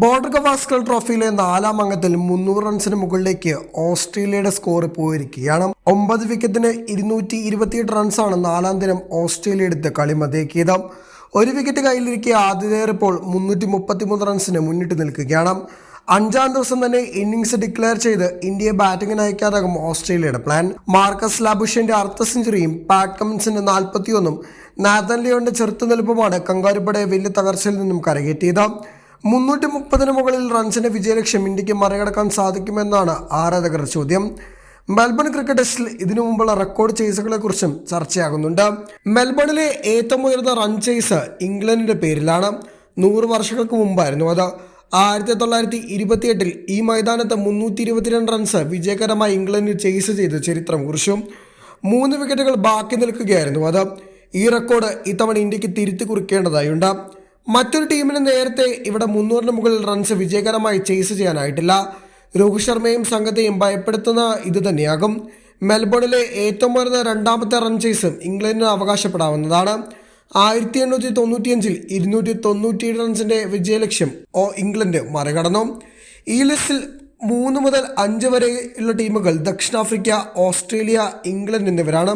Border Gavaskar ട്രോഫിയിലെ നാലാം അംഗത്തിൽ മുന്നൂറ് റൺസിന് മുകളിലേക്ക് ഓസ്ട്രേലിയയുടെ സ്കോർ പോയിരിക്കുകയാണ്. ഒമ്പത് വിക്കറ്റിന് ഇരുന്നൂറ്റി ഇരുപത്തിയെട്ട് റൺസാണ് നാലാം ദിനം ഓസ്ട്രേലിയ എടുത്ത് കളി മതിയാക്കിയത്. ഒരു വിക്കറ്റ് കയ്യിലിരിക്കെ ആതിഥേയർ ഇപ്പോൾ മുന്നൂറ്റി മുപ്പത്തിമൂന്ന് റൺസിന് മുന്നിട്ട് നിൽക്കുകയാണ്. അഞ്ചാം ദിവസം തന്നെ ഇന്നിംഗ്സ് ഡിക്ലെയർ ചെയ്ത് ഇന്ത്യയെ ബാറ്റിംഗിന് അയക്കാതാകും ഓസ്ട്രേലിയയുടെ പ്ലാൻ. മാർക്കസ് ലാബുഷന്റെ അർദ്ധ സെഞ്ചുറിയും പാറ്റ് കമ്മിൻസിന്റെ നാൽപ്പത്തിയൊന്നും നാഥൻ ലിയോന്റെ ചെറുത്തുനിൽപ്പുമാണ് കങ്കാരുപ്പടയെ വലിയ തകർച്ചയിൽ നിന്നും കരകയറ്റിയത്. മുന്നൂറ്റി മുപ്പതിന് മുകളിൽ റൺസിന്റെ വിജയലക്ഷ്യം ഇന്ത്യയ്ക്ക് മറികടക്കാൻ സാധിക്കുമെന്നാണ് ആരാധകർ ചോദ്യം. മെൽബൺ ക്രിക്കറ്റ് ടെസ്റ്റിൽ ഇതിനു മുമ്പുള്ള റെക്കോർഡ് ചേസുകളെ കുറിച്ചും ചർച്ചയാകുന്നുണ്ട്. മെൽബണിലെ ഏറ്റവും ഉയർന്ന റൺ ചേസ് ഇംഗ്ലണ്ടിന്റെ പേരിലാണ്. നൂറ് വർഷങ്ങൾക്ക് മുമ്പായിരുന്നു അത്. ആയിരത്തി തൊള്ളായിരത്തി ഇരുപത്തിയെട്ടിൽ ഈ മൈതാനത്ത് മുന്നൂറ്റി ഇരുപത്തിരണ്ട് റൺസ് വിജയകരമായി ഇംഗ്ലണ്ടിൽ ചേസ് ചെയ്ത് ചരിത്രം കുറിച്ചു. മൂന്ന് വിക്കറ്റുകൾ ബാക്കി നിൽക്കുകയായിരുന്നു അത്. ഈ റെക്കോർഡ് ഇത്തവണ ഇന്ത്യയ്ക്ക് തിരുത്തി കുറിക്കേണ്ടതായുണ്ട്. മറ്റൊരു ടീമിന് നേരത്തെ ഇവിടെ മുന്നൂറിന് മുകളിൽ റൺസ് വിജയകരമായി ചേസ് ചെയ്യാനായിട്ടില്ല. രോഹിത് ശർമ്മയും സംഘത്തെയും ഭയപ്പെടുത്തുന്ന ഇത് തന്നെയാകും. മെൽബണിലെ ഏറ്റവും ഉയർന്ന രണ്ടാമത്തെ റൺ ചേസും ഇംഗ്ലണ്ടിന് അവകാശപ്പെടാവുന്നതാണ്. ആയിരത്തി എണ്ണൂറ്റി തൊണ്ണൂറ്റിയഞ്ചിൽ ഇരുന്നൂറ്റി തൊണ്ണൂറ്റിയേഴ് റൺസിന്റെ വിജയലക്ഷ്യം ഓ ഇംഗ്ലണ്ട് മറികടന്നു. ഈ ലിസ്റ്റിൽ മൂന്ന് മുതൽ അഞ്ച് വരെയുള്ള ടീമുകൾ ദക്ഷിണാഫ്രിക്ക ഓസ്ട്രേലിയ ഇംഗ്ലണ്ട് എന്നിവരാണ്.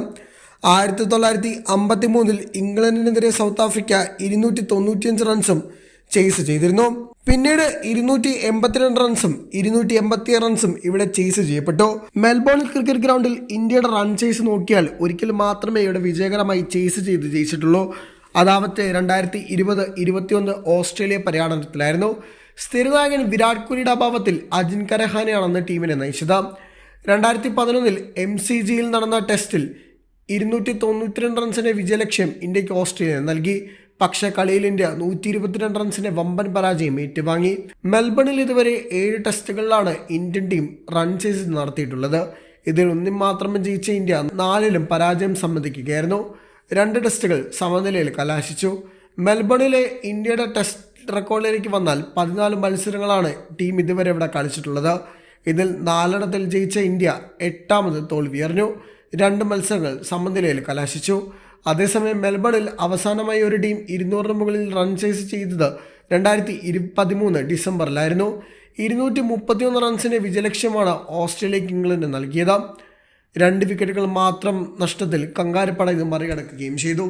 ആയിരത്തി തൊള്ളായിരത്തി അമ്പത്തി മൂന്നിൽ ഇംഗ്ലണ്ടിനെതിരെ സൗത്ത് ആഫ്രിക്ക ഇരുന്നൂറ്റി തൊണ്ണൂറ്റിയഞ്ച് റൺസും ചേസ് ചെയ്തിരുന്നു. പിന്നീട് ഇരുന്നൂറ്റി എൺപത്തിരണ്ട് റൺസും ഇരുന്നൂറ്റി എൺപത്തി റൺസും ഇവിടെ ചേസ് ചെയ്യപ്പെട്ടു. മെൽബോൺ ക്രിക്കറ്റ് ഗ്രൗണ്ടിൽ ഇന്ത്യയുടെ റൺ ചേസ് നോക്കിയാൽ ഒരിക്കൽ മാത്രമേ ഇവിടെ വിജയകരമായി ചേസ് ചെയ്ത് ജയിച്ചിട്ടുള്ളൂ. അതാവത്തെ രണ്ടായിരത്തി ഇരുപത് ഇരുപത്തിയൊന്ന് ഓസ്ട്രേലിയ പര്യടനത്തിലായിരുന്നു. സ്ഥിരനായകൻ വിരാട് കോഹ്ലിയുടെ അഭാവത്തിൽ അജിൻ കരഹാനെയാണ് അന്ന് ടീമിനെ നയിച്ചത്. രണ്ടായിരത്തി പതിനൊന്നിൽ എം സി ജിയിൽ നടന്ന ടെസ്റ്റിൽ ഇരുന്നൂറ്റി തൊണ്ണൂറ്റിരണ്ട് റൺസിന്റെ വിജയലക്ഷ്യം ഇന്ത്യയ്ക്ക് ഓസ്ട്രേലിയ നൽകി. പക്ഷേ കളിയിൽ ഇന്ത്യ നൂറ്റി ഇരുപത്തിരണ്ട് റൺസിന്റെ വമ്പൻ പരാജയം ഏറ്റുവാങ്ങി. മെൽബണിൽ ഇതുവരെ ഏഴ് ടെസ്റ്റുകളിലാണ് ഇന്ത്യൻ ടീം റൺ ചെയ്ത് നടത്തിയിട്ടുള്ളത്. ഇതിൽ ഒന്നും മാത്രമേ ജയിച്ച ഇന്ത്യ നാലിലും പരാജയം സമ്മതിക്കുകയായിരുന്നു. രണ്ട് ടെസ്റ്റുകൾ സമനിലയിൽ കലാശിച്ചു. മെൽബണിലെ ഇന്ത്യയുടെ ടെസ്റ്റ് റെക്കോർഡിലേക്ക് വന്നാൽ പതിനാല് മത്സരങ്ങളാണ് ടീം ഇതുവരെ ഇവിടെ കളിച്ചിട്ടുള്ളത്. ഇതിൽ നാലെണ്ണത്തിൽ ജയിച്ച ഇന്ത്യ എട്ടാമത് തോൽവിയറിഞ്ഞു. രണ്ട് മത്സരങ്ങൾ സമനിലയിൽ കലാശിച്ചു. അതേസമയം മെൽബണിൽ അവസാനമായി ഒരു ടീം ഇരുന്നൂറിന് മുകളിൽ റൺ ചേസ് ചെയ്തത് രണ്ടായിരത്തി ഇരു പതിമൂന്ന് ഡിസംബറിലായിരുന്നു. ഇരുന്നൂറ്റി മുപ്പത്തിയൊന്ന് റൺസിന്റെ വിജയലക്ഷ്യമാണ് ഓസ്ട്രേലിയക്ക് ഇംഗ്ലണ്ട് നൽകിയത്. രണ്ട് വിക്കറ്റുകൾ മാത്രം നഷ്ടത്തിൽ കങ്കാരപ്പട ഇത് മറികടക്കുകയും ചെയ്തു.